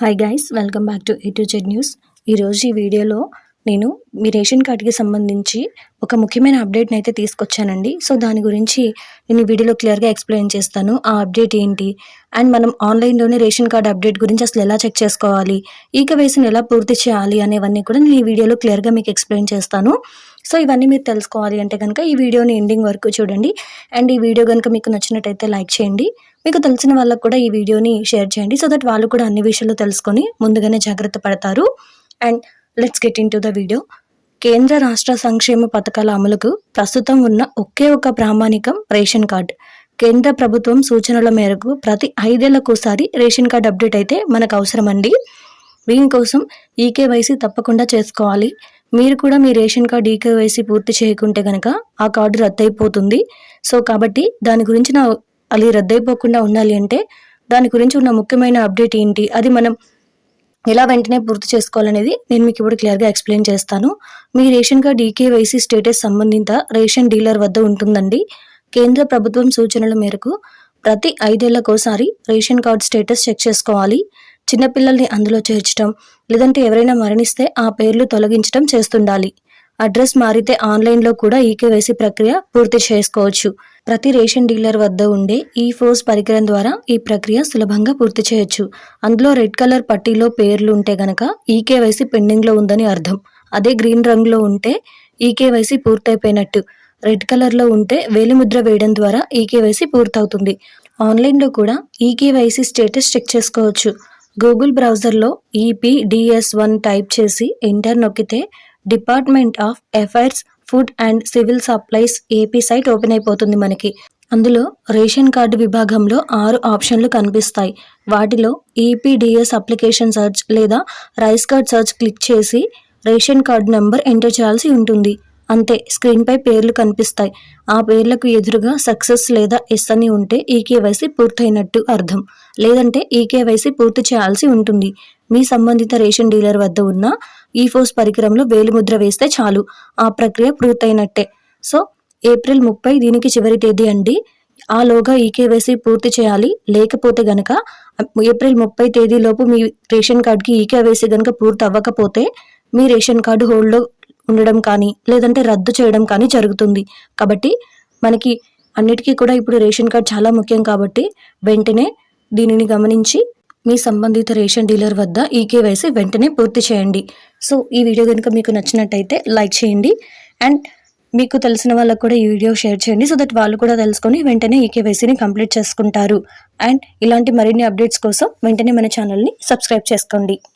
Hi guys welcome back to A to Z news ఈరోజు ఈ వీడియోలో నేను మీ రేషన్ కార్డ్కి సంబంధించి ఒక ముఖ్యమైన అప్డేట్ని అయితే తీసుకొచ్చానండి. సో దాని గురించి నేను ఈ వీడియోలో క్లియర్గా ఎక్స్ప్లెయిన్ చేస్తాను. ఆ అప్డేట్ ఏంటి? అండ్ మనం ఆన్లైన్లోనే రేషన్ కార్డ్ అప్డేట్ గురించి అసలు ఎలా చెక్ చేసుకోవాలి? ఈక వయసును ఎలా పూర్తి చేయాలి అనేవన్నీ కూడా నేను ఈ వీడియోలో క్లియర్గా మీకు ఎక్స్ప్లెయిన్ చేస్తాను. సో ఇవన్నీ మీరు తెలుసుకోవాలి అంటే కనుక ఈ వీడియోని ఎండింగ్ వరకు చూడండి. అండ్ ఈ వీడియో కనుక మీకు నచ్చినట్టయితే లైక్ చేయండి. మీకు తెలిసిన వాళ్ళకు కూడా ఈ వీడియోని షేర్ చేయండి. సో దట్ వాళ్ళు కూడా అన్ని విషయాలు తెలుసుకొని ముందుగానే జాగ్రత్త పడతారు. And let's get into the video కేంద్ర రాష్ట్ర సంక్షేమ పథకాల అమలుకు ప్రస్తుతం ఉన్న ఒకే ఒక ప్రామాణికం రేషన్ కార్డ్. కేంద్ర ప్రభుత్వం సూచనల మేరకు ప్రతి ఐదేళ్ళకోసారి రేషన్ కార్డ్ అప్డేట్ అయితే మనకు అవసరం అండి దీనికోసం ఈకేవైసీ తప్పకుండా చేసుకోవాలి. మీరు కూడా మీ రేషన్ కార్డ్ ఈకేవైసీ పూర్తి చేయకుంటే కనుక ఆ కార్డు రద్దయిపోతుంది సో కాబట్టి దాని గురించి నా అది రద్దయిపోకుండా ఉండాలి అంటే దాని గురించి ఉన్న ముఖ్యమైన అప్డేట్ ఏంటి? అది మనం ఎలా వెంటనే పూర్తి చేసుకోవాలనేది నేను మీకు ఇప్పుడు క్లియర్గా ఎక్స్ప్లెయిన్ చేస్తాను. మీ రేషన్ కార్డ్ ఈకేవైసీ స్టేటస్ సంబంధిత రేషన్ డీలర్ వద్ద ఉంటుందండి. కేంద్ర ప్రభుత్వం సూచనల మేరకు ప్రతి ఐదేళ్ళకోసారి రేషన్ కార్డ్ స్టేటస్ చెక్ చేసుకోవాలి. చిన్నపిల్లల్ని అందులో చేర్చడం లేదంటే ఎవరైనా మరణిస్తే ఆ పేర్లు తొలగించడం చేస్తుండాలి. అడ్రస్ మారితే ఆన్లైన్లో కూడా ఈకేవైసీ ప్రక్రియ పూర్తి చేసుకోవచ్చు. ప్రతి రేషన్ డీలర్ వద్ద ఉండే ఈ ఫోర్స్ పరికరం ద్వారా ఈ ప్రక్రియ సులభంగా పూర్తి చేయొచ్చు. అందులో రెడ్ కలర్ పట్టీలో పేర్లు ఉంటే గనక ఈకేవైసీ పెండింగ్లో ఉందని అర్థం. అదే గ్రీన్ రంగులో ఉంటే ఈకేవైసీ పూర్తయిపోయినట్టు. రెడ్ కలర్లో ఉంటే వేలిముద్ర వేయడం ద్వారా ఈకేవైసీ పూర్తవుతుంది. ఆన్లైన్లో కూడా ఈకేవైసీ స్టేటస్ చెక్ చేసుకోవచ్చు. గూగుల్ బ్రౌజర్లో ఈపీడిఎస్ వన్ టైప్ చేసి ఎంటర్ నొక్కితే department of affairs food and civil supplies AP site open అయిపోతుంది మనకి. అందులో రేషన్ కార్డు విభాగంలో ఆరు ఆప్షన్లు కనిపిస్తాయి. వాటిలో ఈపీడిఎస్ అప్లికేషన్ సర్చ్ లేదా రైస్ కార్డ్ సర్చ్ క్లిక్ చేసి రేషన్ కార్డు నెంబర్ ఎంటర్ చేయాల్సి ఉంటుంది. అంతే స్క్రీన్పై పేర్లు కనిపిస్తాయి. ఆ పేర్లకు ఎదురుగా సక్సెస్ లేదా ఎస్ అని ఉంటే కేవైసీ పూర్తయినట్టు అర్థం. లేదంటే ఈకేవైసీ పూర్తి చేయాల్సి ఉంటుంది. మీ సంబంధిత రేషన్ డీలర్ వద్ద ఉన్న ఈ ఫోర్స్ పరికరంలో వేలిముద్ర వేస్తే చాలు. ఆ ప్రక్రియ పూర్తయినట్టే. సో ఏప్రిల్ ముప్పై దీనికి చివరి తేదీ అండి. ఆలోగా ఈకేవైసీ పూర్తి చేయాలి. లేకపోతే గనక ఏప్రిల్ ముప్పై తేదీలోపు మీ రేషన్ కార్డ్కి ఈకేవైసీ గనక పూర్తి అవ్వకపోతే మీ రేషన్ కార్డు హోల్డ్లో ఉండడం కానీ లేదంటే రద్దు చేయడం కానీ జరుగుతుంది. కాబట్టి మనకి అన్నిటికీ కూడా ఇప్పుడు రేషన్ కార్డ్ చాలా ముఖ్యం కాబట్టి వెంటనే దీనిని గమనించి మీ సంబంధిత రేషన్ డీలర్ వద్ద ఈ కేవైసీ వెంటనే పూర్తి చేయండి. సో ఈ వీడియో కనుక మీకు నచ్చినట్టయితే లైక్ చేయండి అండ్ మీకు తెలిసిన వాళ్ళకు కూడా ఈ వీడియో షేర్ చేయండి సో దట్ వాళ్ళు కూడా తెలుసుకొని వెంటనే ఈ కేవైసీని కంప్లీట్ చేసుకుంటారు. అండ్ ఇలాంటి మరిన్ని అప్డేట్స్ కోసం వెంటనే మన ఛానల్ని సబ్స్క్రైబ్ చేసుకోండి.